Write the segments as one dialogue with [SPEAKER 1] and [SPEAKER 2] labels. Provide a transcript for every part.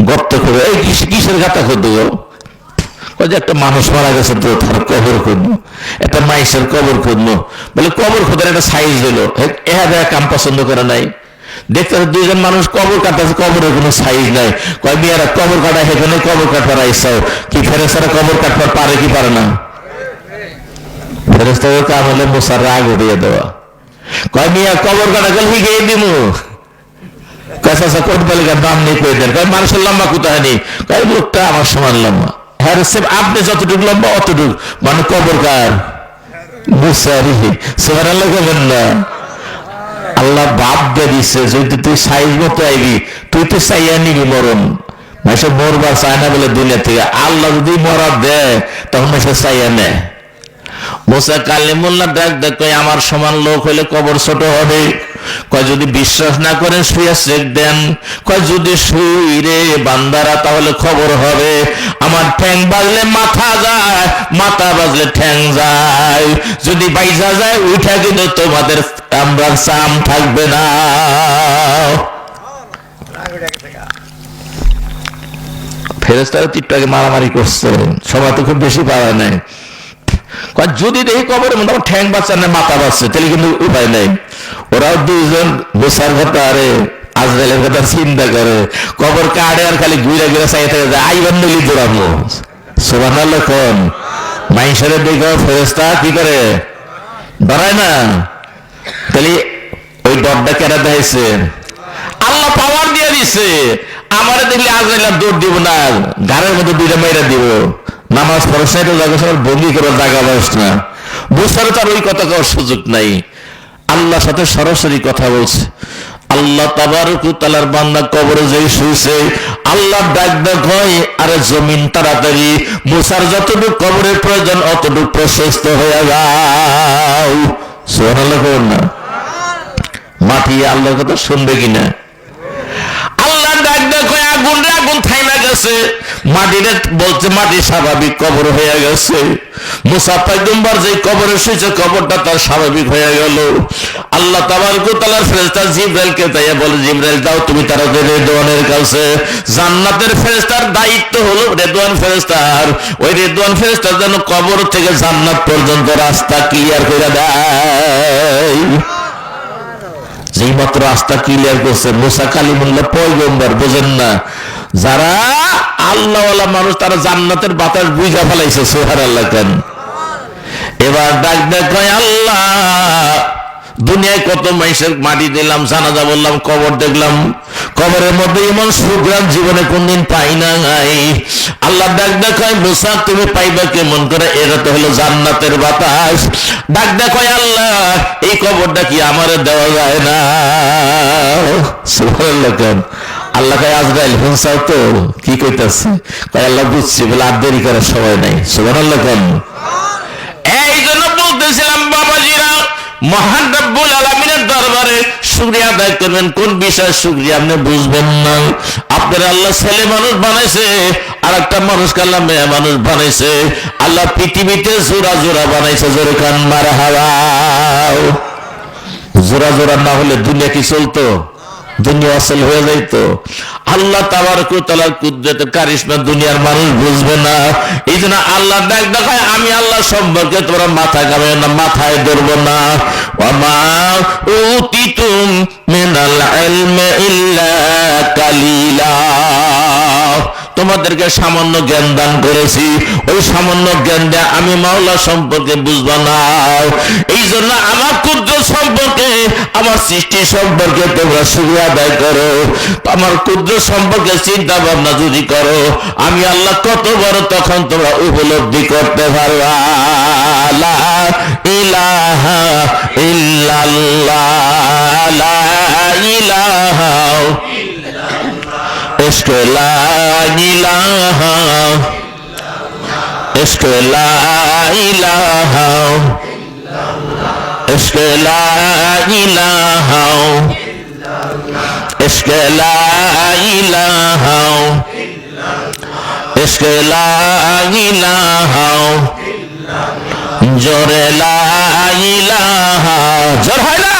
[SPEAKER 1] গর্ত করে, এই কিস- কিসের গাতা গো? যে, একটা মানুষ মারা গেছে তো, তার কবর খুঁজবো। একটা মাইসের কবর খুঁজবো। বলে, কবর খোঁজার একটা সাইজ হলো এহা দেখা কাম পছন্দ করে নাই। দেখতে দুইজন মানুষ কবর কাটাছে কবরের কোনো সাইজ নাই। কয়, মেয়েরা কবর কাটা সেখানে কবর কাটবার আইসাও কি ফেরেস্তারা কবর কাটবার পারে কি পারে না? ফেরেস্তাদের কাম হলে মশার রাগ উঠিয়ে দেওয়া। কয়, মিয়া, কবর কাটা গেল হিগিয়ে দিমু। হ্যাঁ আপনি লম্বা মানে আল্লাহ বাপ দিয়ে দিচ্ছে যদি তুই সাইজ মতো আইবি, তুই তো চাইয়া নিবি মরণ। মাসে মরবার চায় না বলে দুনিয়া থেকে। আল্লাহ যদি মরা দেয়, তখন মাসে চাইয়া নেয়। দেখ দেখ আমার সমান লোক হইলে কবর ছোট হবে। কয়, যদি বিশ্বাস না করেন শুয়ে চেক দেন। কয়, যদি শুই রে বান্দারা, তাহলে খবর হবে, আমার ঠ্যাং বাজলে মাথা যায়, মাথা বাজলে ঠ্যাং যায়। যদি বাইজা যায়, উঠা কিন্তু তোমাদের আমরা চাম থাকবে না। ফেরেস্তারা টিপটাকে মারামারি করছে। সবাই তো খুব বেশি পাওয়া নাই। কয় যদি দেখি কবরের মধ্যে ঠ্যাং বাচ্চা না, মাথা বাচ্চা, তাহলে কিন্তু উপায় নাই। ওরাও দুইজন বেসার কথা, আরে, আজরাইলের কথা চিন্তা করে। কবর কাড়ে আর খালি ঘুরে ঘুরে চাই থাকে, যে আইবান নলি দৌড়াবো সোবান লক্ষণ মাইসের দেখো ফেরেস্তা কি করে? ডরায় না। তাহলে ওই ডরটা কেনা দেখাইছে আল্লাহ পাওয়ার দিয়ে দিছে। আমার দেখলে আজরাইল দৌড় দিব না। ঘরের মধ্যে দুইটা মেয়েরা দিব। নামাজ পড়ার সাইডে জায়গা সবার বন্দি করার বয়স না। বুঝতে তার ওই কথা করার সুযোগ নাই। আল্লাহর সাথে সরাসরি কথা বলছে। আল্লাহ তাবারকু তালার বান্দা কবরে যে শুয়েছে আল্লাহ ডাক ডাক আরে জমিন তাড়াতাড়ি, মুসার যতটুকু কবরের প্রয়োজন, অতটুকু প্রশস্ত হয়ে যাও। সোহানাল্লাহ করুন না? মাটি আল্লাহর কথা শুনবে কিনা? আল্লাহ ডাক ডাক আগুন রে আগুন থাইমা গেছে। মাটিরে বলছে, মাটি স্বাভাবিক কবর হয়ে গেছে। মুসা পাইগম্বর যে কবরে শুয়েছে, কবরটা তার স্বাভাবিক হয়ে গেল। আল্লাহ যেন কবর থেকে জান্নাত পর্যন্ত রাস্তা ক্লিয়ার করে দেয়। যেই মাত্র রাস্তা ক্লিয়ার করছে, মুসা কালিমুল্লাহ পয়গম্বর, বোঝেন না যারা আল্লাহওয়ালা মানুষ তারা জান্নাতের বাতাস বুঝা ফেলাইছে সোহার আল্লাহ কেন? এবার ডাক ডাক আল্লাহ, দুনিয়ায় কত মাইসের মাটি দিলাম, জানাজা বললাম, কবর দেখলাম। কবরের মধ্যে এমন সুগ্রাম জীবনে কোনদিন পাই না আল্লাহ ডাক দেখায় মুসা, তুমি পাইবা কেমন করে? এটা তো হলো জান্নাতের বাতাস। ডাক দেখায় আল্লাহ, এই কবরটা কি আমার দেওয়া যায় না? আল্লাহ কয়, আজরাইল হুনসাও তো কি কইতাছে? কয়, আল্লাহ বুঝছি, বলে আর দেরি করার সময় নাই। সুবহানাল্লাহ কেন। এই জন্য বলতেছিলাম, বাবাজিরা, মহান রব্বুল দরবারে আদায় করবেন। কোন আপনি বুঝবেন না। আপনার আল্লাহ ছেলে মানুষ বানাইছে আর একটা মানুষকে আল্লাহ মেয়ে মানুষ বানাইছে। আল্লাহ পৃথিবীতে জোড়া জোড়া বানাইছে, জোরে কান মারা হাওয়াও জোড়া জোড়া না হলে দুনিয়া কি চলতো? দুনিয়া হয়ে যাইত আল্লাহ কারিশমা দুনিয়ার মানুষ বুঝবে না। এই জন্য আল্লাহ ডাক দেখায়, আমি আল্লাহ সম্পর্কে তোমরা মাথায় গাবে না, মাথায় ধরবো না। ওমা উতিতুম মিনাল ইলমি ইল্লা কালিলা। তোমাদেরকে সামান্য জ্ঞান দান করেছি। ওই সামান্য জ্ঞান দিয়ে আমি মাওলা সম্পর্কে বুঝব না। এই জন্য আমার ক্ষুদ্র সম্পর্কে, আমার সৃষ্টি সম্পর্কে তোমরা শুক্রিয়া আদায় করো। আমার ক্ষুদ্র সম্পর্কে চিন্তা ভাবনা যদি করো, আমি আল্লাহ কত বড় তখন তোমরা উপলব্ধি করতে পারবা। ইলাহা ইল্লাল্লাহ ইলাহা ইশক লা ইলাহা ইশক লা ইলাহা ইশক লা ইলাহা ইশক লা ইলাহা ইশক লা ইলাহা জোরে লা ইলাহা জোর হয় না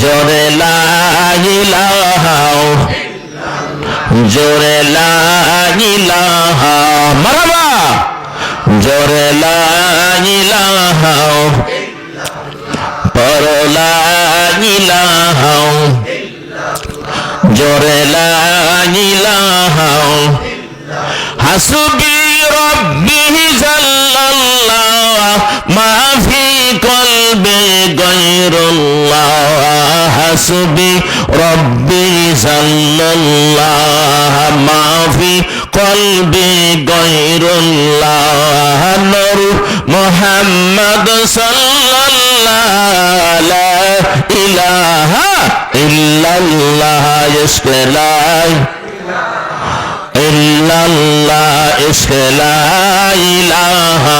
[SPEAKER 1] জোরে লা ইলাহা জোরে লা মারাবা। জোরে লা ইলাহা। পর লা ইলাহা। জোরে লা ইলাহা। হাসবি রব্বি জাল্লাল্লাহ মা ফি কলবি গায়রুল্লাহ হাসবি, রব্বি জাল্লাল্লাহ মা ফি কলবি গায়রুল্লাহ নূর, মুহাম্মদ সাল্লাল্লাহ লা ইলাহা ইল্লাল্লাহ ইসলাম illallah iske la ilaha illallah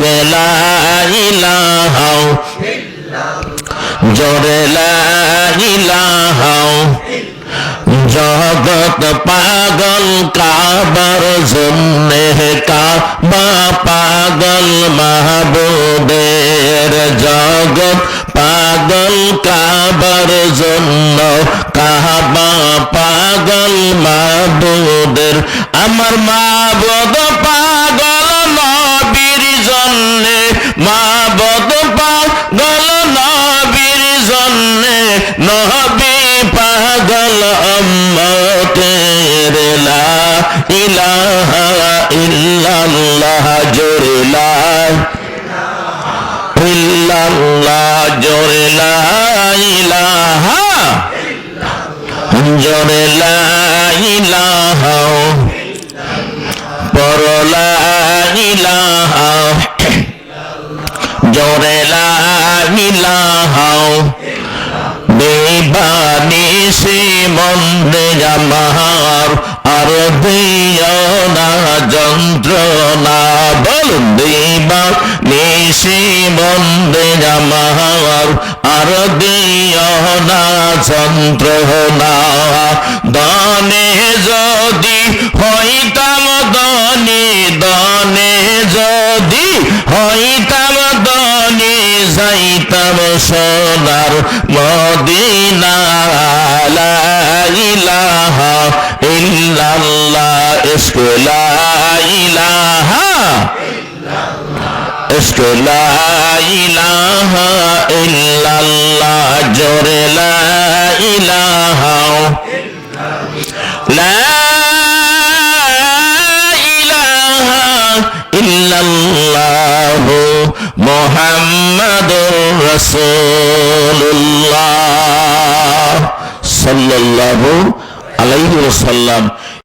[SPEAKER 1] la ilaha জোরে জগত পাগল কাবার জন্যে কাবা পাগল মাহবুবের জগত পাগল কাবার জন্য কাবা পাগল মাহবুবের। আমার মাবদ জন্যে মাবদ পাগল নবীর জন্যে, নবী পাগল অম্মতের লা ইলাহা ইল্লাল্লাহ, জোরে লা ইল্লাল্লাহ, জোরে ইলাহা জোরে লা ইলাহা পর লা ইলাহা জোরে লা ইলাহা বেবানিসি মন্দে আমার, আর দিও না যন্ত্রণা। বলুন দেবা নিশি মন্দে আমার, আর দিও না যন্ত্রণা। দানে যদি হইতাম দনি দনে যদি হইতাম দনি যাইতাম সোনার মদিনা, লা ইলাহা ইল্লাল্লাহ ইশক লা ইলাহা ইশক লা ইলাহা ইল্লাল্লাহ, জোরে লা লা ওয়াসাল্লাম